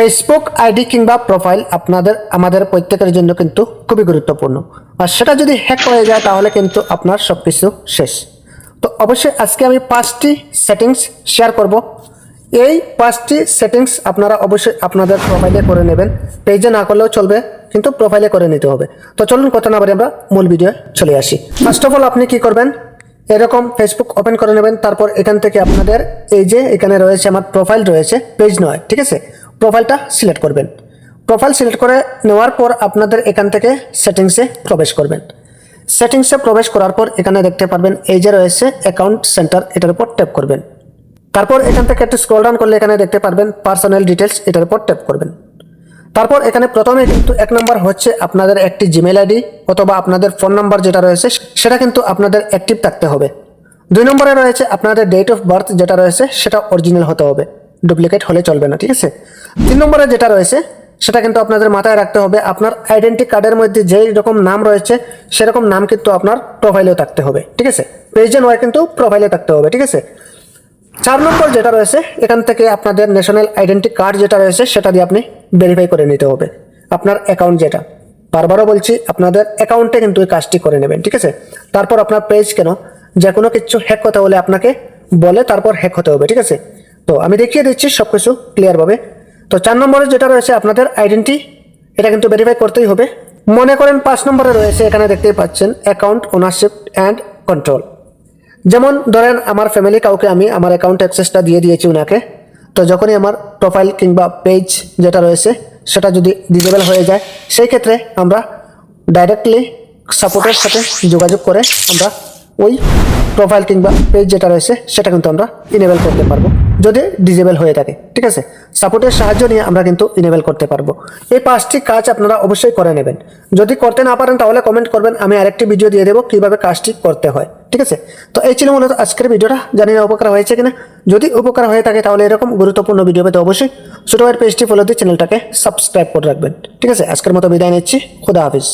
Facebook ID কিংবা profile আপনাদের, আমাদের প্রত্যেকের জন্য কিন্তু খুবই গুরুত্বপূর্ণ। আর সেটা যদি হ্যাক হয়ে যায়, তাহলে কিন্তু আপনার সব কিছু শেষ। তো অবশ্যই আজকে আমি পাঁচটি সেটিংস শেয়ার করব। এই পাঁচটি সেটিংস আপনারা অবশ্যই আপনাদের প্রোফাইলে করে নেবেন। পেজে না করলেও চলবে, কিন্তু প্রোফাইলে করে নিতে হবে। তো চলুন কথা না বলে আমরা মূল ভিডিও চলে আসি। ফার্স্ট অফ অল আপনি কি করবেন? এরকম ফেসবুক ওপেন করে নেবেন। তারপর এখান থেকে আপনাদের এই যে এখানে রয়েছে, আমার প্রোফাইল রয়েছে পেজ নয়, ঠিক আছে? প্রোফাইলটা সিলেক্ট করবেন। প্রোফাইল সিলেক্ট করে নেওয়ার পর আপনাদের এখান থেকে সেটিংসে প্রবেশ করবেন। সেটিংসে প্রবেশ করার পর এখানে দেখতে পারবেন, এই যে রয়েছে অ্যাকাউন্ট সেন্টার এটার উপর ট্যাপ করবেন। তারপর এখান থেকে একটু স্ক্রল ডাউন করলে এখানে দেখতে পারবেন পার্সোনাল ডিটেলস এটার উপর ট্যাপ করবেন। তারপর এখানে প্রথমে কিন্তু এক নম্বর হচ্ছে আপনাদের একটি জিমেল আইডি অথবা আপনাদের ফোন নাম্বার যেটা রয়েছে, সেটা কিন্তু আপনাদের অ্যাক্টিভ থাকতে হবে। দুই নম্বরে রয়েছে আপনাদের ডেট অফ বার্থ যেটা রয়েছে, সেটা অরিজিনাল হতে হবে। ডুপ্লিকেট হলে চলবে না, ঠিক আছে? তিন নম্বরে যেটা রয়েছে, সেটা কিন্তু আপনাদের মাথায় রাখতে হবে, আপনার আইডেন্টি কার্ডের মধ্যে যেই রকম নাম রয়েছে, সেরকম নাম কিন্তু আপনার প্রোফাইলেও থাকতে হবে, ঠিক আছে? পেজে নয় কিন্তু প্রোফাইলে থাকতে হবে, ঠিক আছে? চার নম্বর যেটা রয়েছে, এখান থেকে আপনাদের ন্যাশনাল আইডেন্টি কার্ড যেটা রয়েছে, সেটা দিয়ে আপনি ভেরিফাই করে নিতে হবে, আপনার অ্যাকাউন্ট যেটা। বারবারও বলছি, আপনাদের অ্যাকাউন্টে কিন্তু এই কাজটি করে নেবেন, ঠিক আছে? তারপর আপনার পেজ কেন? যে কোনো কিছু হ্যাক হতে হলে আপনাকে বলে তারপর হ্যাক হতে হবে, ঠিক আছে? তো আমি দেখিয়ে দিচ্ছি সব কিছু ক্লিয়ারভাবে তো চার নম্বরে যেটা রয়েছে আপনাদের আইডেন্টি এটা কিন্তু ভেরিফাই করতেই হবে। মনে করেন পাঁচ নম্বরে রয়েছে, এখানে দেখতেই পাচ্ছেন অ্যাকাউন্ট ওনারশিপ অ্যান্ড কন্ট্রোল যেমন ধরেন আমার ফ্যামিলি কাউকে আমি আমার অ্যাকাউন্ট অ্যাক্সেসটা দিয়ে দিয়েছি ওনাকে তো যখনই আমার প্রোফাইল কিংবা পেজ যেটা রয়েছে, সেটা যদি ডিজেবল হয়ে যায়, সেই ক্ষেত্রে আমরা ডাইরেক্টলি সাপোর্টের সাথে যোগাযোগ করে আমরা ওই প্রোফাইল কিংবা পেজ যেটা রয়েছে, সেটা কিন্তু আমরা ইনেবল করতে পারব। যদি ডিজেবল হয়ে থাকে, ঠিক আছে? সাপোর্টের সাহায্য নিয়ে আমরা কিন্তু ইনেবল করতে পারব। এই পাঁচটি কাজ আপনারা অবশ্যই করে নেবেন। যদি করতে না পারেন, তাহলে কমেন্ট করবেন, আমি আরেকটি ভিডিও দিয়ে দেবো কীভাবে কাজটি করতে হয়, ঠিক আছে? তো এই ছিল মূলত আজকের ভিডিওটা, জানি না উপকার হয়েছে কিনা। যদি উপকার হয়ে থাকে, তাহলে এরকম গুরুত্বপূর্ণ ভিডিও পেতে অবশ্যই ছোটো ভাইয়ের পেজটি ফলো দিয়ে চ্যানেলটাকে সাবস্ক্রাইব করে রাখবেন, ঠিক আছে? আজকের মতো বিদায় নিচ্ছি, খুদা হাফিজ।